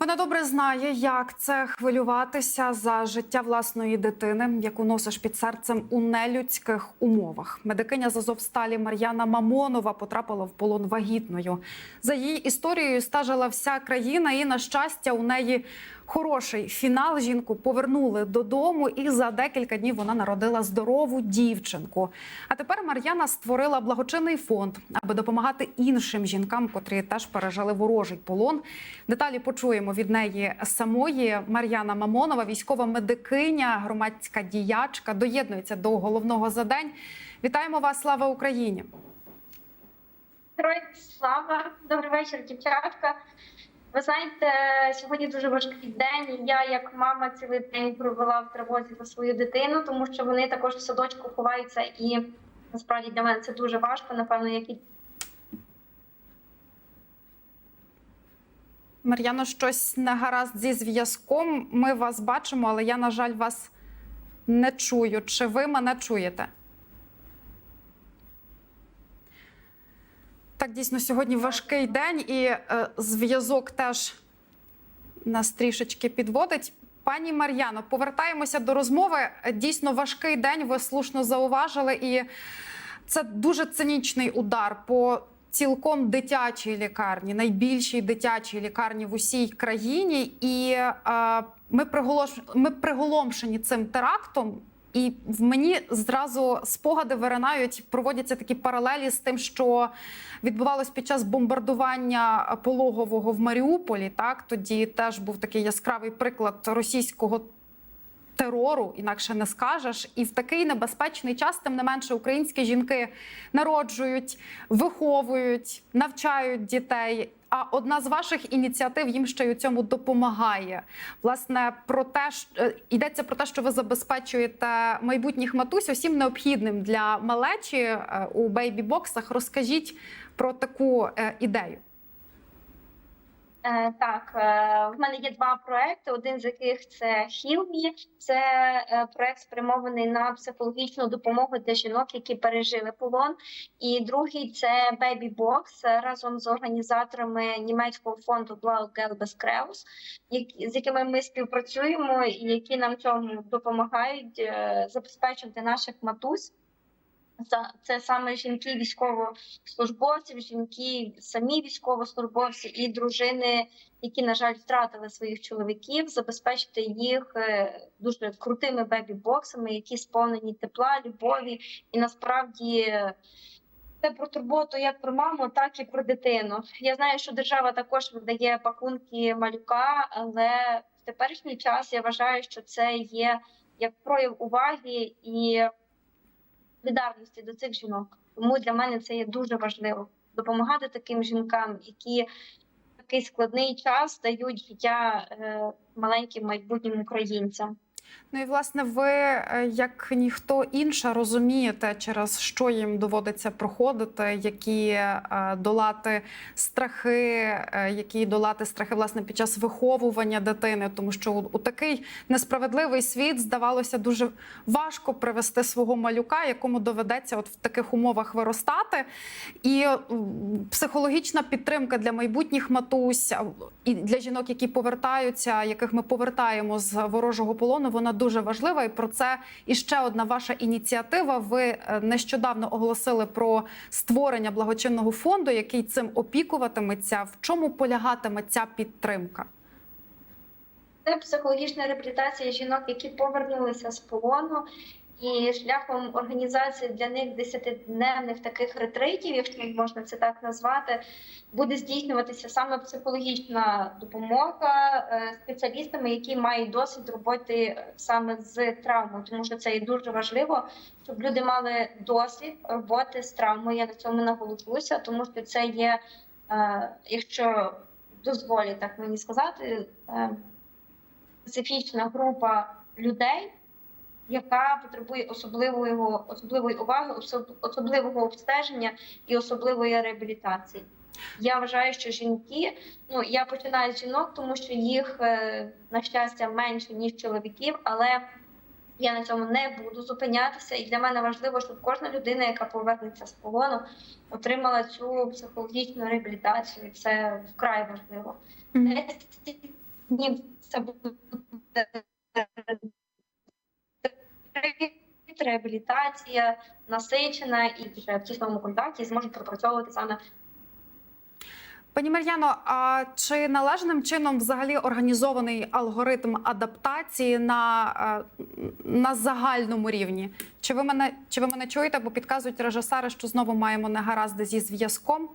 Вона добре знає, як це хвилюватися за життя власної дитини, яку носиш під серцем у нелюдських умовах. Медикиня з Азовсталі Мар'яна Мамонова потрапила в полон вагітною. За її історією стежила вся країна, і на щастя, у неї хороший фінал. Жінку повернули додому, і за декілька днів вона народила здорову дівчинку. А тепер Мар'яна створила благочинний фонд, аби допомагати іншим жінкам, котрі теж пережили ворожий полон. Деталі почуємо від неї самої. Мар'яна Мамонова, військова медикиня, громадська діячка, доєднується до головного за день. Вітаємо вас! Слава Україні! Героям слава, добрий вечір, дівчатка. Ви знаєте, сьогодні дуже важкий день. Я, як мама, цілий день провела в тривозі за свою дитину, тому що вони також в садочку ховаються, і насправді для мене це дуже важко. Напевно, як і Мар'яно, щось не гаразд зі зв'язком. Ми вас бачимо, але я, на жаль, вас не чую. Чи ви мене чуєте? Так, дійсно, сьогодні важкий день, і е, зв'язок теж нас трішечки підводить. Пані Мар'яно, повертаємося до розмови. Дійсно важкий день. Ви слушно зауважили, і це дуже цинічний удар по цілком дитячій лікарні, найбільшій дитячій лікарні в усій країні. І е, ми, приголош... ми приголомшені цим терактом. І в мені зразу спогади виринають, проводяться такі паралелі з тим, що відбувалось під час бомбардування пологового в Маріуполі. Так тоді теж був такий яскравий приклад російського терору, інакше не скажеш. І в такий небезпечний час, тим не менше, українські жінки народжують, виховують, навчають дітей. А одна з ваших ініціатив їм ще й у цьому допомагає. Власне, про те, що е, йдеться про те, що ви забезпечуєте майбутніх матусь усім необхідним для малечі е, у бейбі-боксах. Розкажіть про таку е, ідею. Е, Так, е, в мене є два проекти. Один з яких це HealMe. Це е, проект спрямований на психологічну допомогу для жінок, які пережили полон. І другий це Baby Box разом з організаторами німецького фонду Blau Gelbes Kreuz, з якими ми співпрацюємо і які нам цьому допомагають забезпечити наших матусь. Це саме жінки військовослужбовців, жінки самі військовослужбовці і дружини, які, на жаль, втратили своїх чоловіків, забезпечити їх е, дуже крутими бебі-боксами, які сповнені тепла, любові, і насправді е, це про турботу як про маму, так і про дитину. Я знаю, що держава також видає пакунки малюка, але в теперішній час я вважаю, що це є як прояв уваги і солідарності до цих жінок. Тому для мене це є дуже важливо допомагати таким жінкам, які в такий складний час дають життя е, маленьким майбутнім українцям. Ну і власне, ви е, як ніхто інша розумієте, через що їм доводиться проходити, які е, долати страхи, е, які долати страхи власне під час виховування дитини, тому що у, такий несправедливий світ здавалося дуже важко привести свого малюка, якому доведеться от в таких умовах виростати. І психологічна підтримка для майбутніх матусь і для жінок, які повертаються, яких ми повертаємо з ворожого полону, вона дуже важлива. І про це іще одна ваша ініціатива. Ви е, нещодавно оголосили про створення благочинного фонду, який цим опікуватиметься. В чому полягатиме ця підтримка? Це психологічна реабілітація жінок, які повернулися з полону, і шляхом організації для них десятидневних таких ретритів, якщо можна це так назвати, буде здійснюватися саме психологічна допомога е, спеціалістами, які мають досвід роботи саме з травмою, тому що це і дуже важливо, щоб люди мали досвід роботи з травмою. Я на цьому наголошуся, тому що це є, е, якщо дозволять так мені сказати. е, специфічна група людей, яка потребує особливого, особливої уваги, особливого обстеження і особливої реабілітації. Я вважаю, що жінки, ну я починаю з жінок, тому що їх, е, на щастя, менше ніж чоловіків, але Я на цьому не буду зупинятися, і для мене важливо, щоб кожна людина, яка повернеться з полону, отримала цю психологічну реабілітацію. Це вкрай важливо. 10 днів це буде реабілітація насичена і вже в тісному контакті зможуть пропрацьовувати саме Пані Мар'яно, а чи належним чином взагалі організований алгоритм адаптації на, е, на загальному рівні? Чи ви мене чи ви мене чуєте? Бо підказують режисери, що знову маємо негаразди зі зв'язком.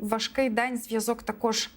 Важкий день, зв'язок також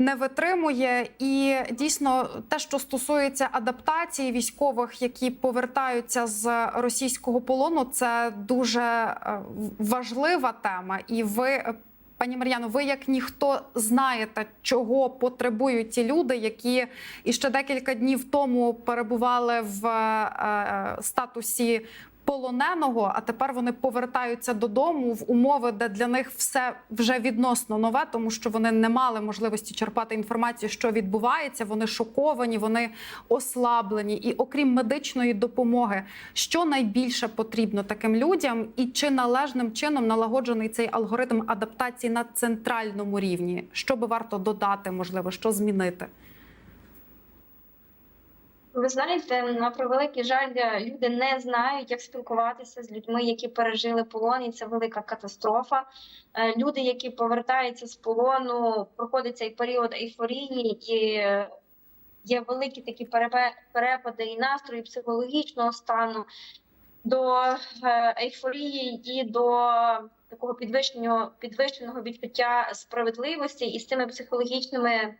не витримує. І дійсно, те, що стосується адаптації військових, які повертаються з російського полону, це дуже е, важлива тема. І ви, е, пані Мар'яно, ви як ніхто знаєте, чого потребують ті люди, які іще декілька днів тому перебували в е, статусі. Полоненого, а тепер вони повертаються додому в умови, де для них все вже відносно нове, тому що вони не мали можливості черпати інформацію, що відбувається. Вони шоковані, вони ослаблені. І окрім медичної допомоги, що найбільше потрібно таким людям, і чи належним чином налагоджений цей алгоритм адаптації на центральному рівні? Що би варто додати, можливо, що змінити? Ви знаєте, на превеликий жаль, люди не знають, як спілкуватися з людьми, які пережили полон, і це велика катастрофа. Е, Люди, які повертаються з полону, проходить цей період ейфорії, і є великі такі перепади і настрої психологічного стану до е, ейфорії і до такого підвищеного підвищеного відчуття справедливості, і з цими психологічними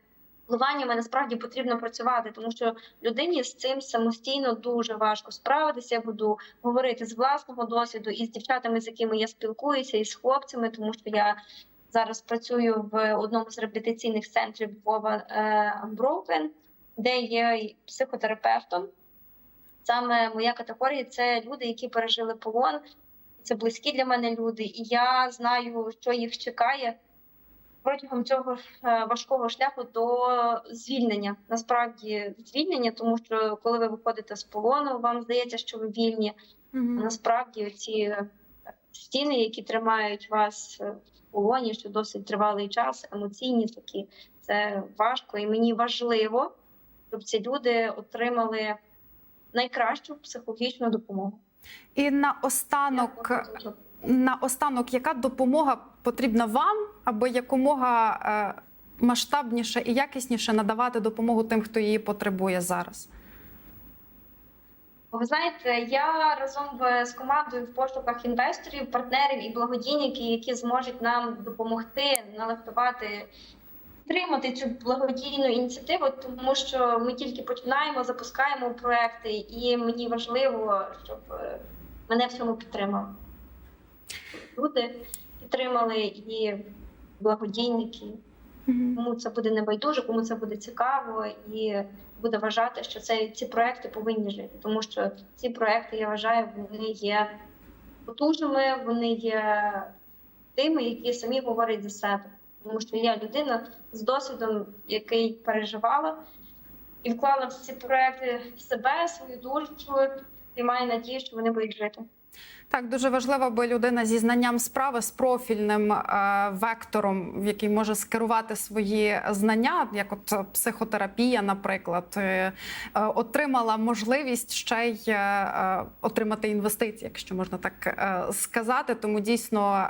впливаннями насправді потрібно працювати, тому що людині з цим самостійно дуже важко справитися. Я буду говорити з власного досвіду і з дівчатами, з якими я спілкуюся, і з хлопцями, тому що я зараз працюю в одному з реабілітаційних центрів Вова Unbroken, де є психотерапевтом. Саме моя категорія це люди, які пережили полон. Це близькі для мене люди, і я знаю, що їх чекає протягом цього е, важкого шляху до звільнення. Насправді звільнення, тому що коли ви виходите з полону, вам здається, що ви вільні. А насправді ці стіни, які тримають вас е, в полоні, що досить тривалий час, емоційні такі, це важко. І мені важливо, щоб ці люди отримали найкращу психологічну допомогу. І наостанок, наостанок, яка допомога потрібна вам, аби якомога е, масштабніше і якісніше надавати допомогу тим, хто її потребує зараз? Ви знаєте, я разом з командою в пошуках інвесторів, партнерів і благодійників, які зможуть нам допомогти налаштувати, підтримати цю благодійну ініціативу, тому що ми тільки починаємо, запускаємо проекти, і мені важливо, щоб е, мене в цьому підтримали. Люди підтримали і благодійники. Кому це буде небайдуже, кому це буде цікаво, і буде вважати, що це ці проекти повинні жити. Тому що ці проекти, я вважаю, вони є потужними, вони є тими, які самі говорять за себе. Тому що я людина з досвідом, який переживала і вклала в ці проекти себе, свою душу, і маю надію, що вони будуть жити. Так, дуже важливо, аби людина зі знанням справи, з профільним е, вектором, в який може скерувати свої знання, як от психотерапія, наприклад, е, е, отримала можливість ще й отримати інвестиції, якщо можна так сказати. Тому дійсно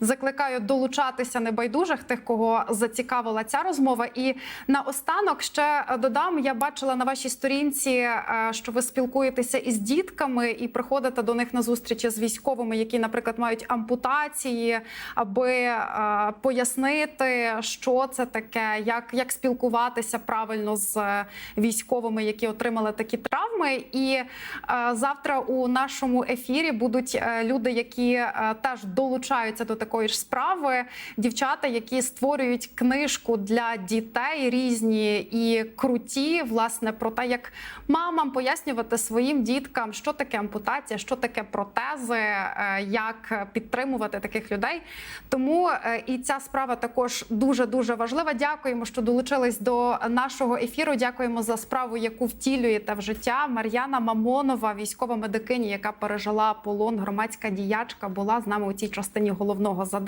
закликаю долучатися небайдужих тих, кого зацікавила ця розмова. І наостанок ще додам: я бачила на вашій сторінці, що ви спілкуєтеся із дітками і приходите до них на зустрічі з військовими, які, наприклад, мають ампутації, аби е, пояснити, що це таке, як, як спілкуватися правильно з військовими, які отримали такі травми. І е, завтра у нашому ефірі будуть е, люди, які теж долучаються до такої ж справи. Дівчата, які створюють книжку для дітей різні і круті, власне, про те, як мамам пояснювати своїм діткам, що таке ампутація, що таке протез. Тези, е, як підтримувати таких людей. Тому е, і ця справа також дуже дуже важлива. Дякуємо, що долучились до нашого ефіру. Дякуємо за справу, яку втілюєте в життя. Мар'яна Мамонова, військова медикиня, яка пережила полон, громадська діячка, була з нами у цій частині головного за день.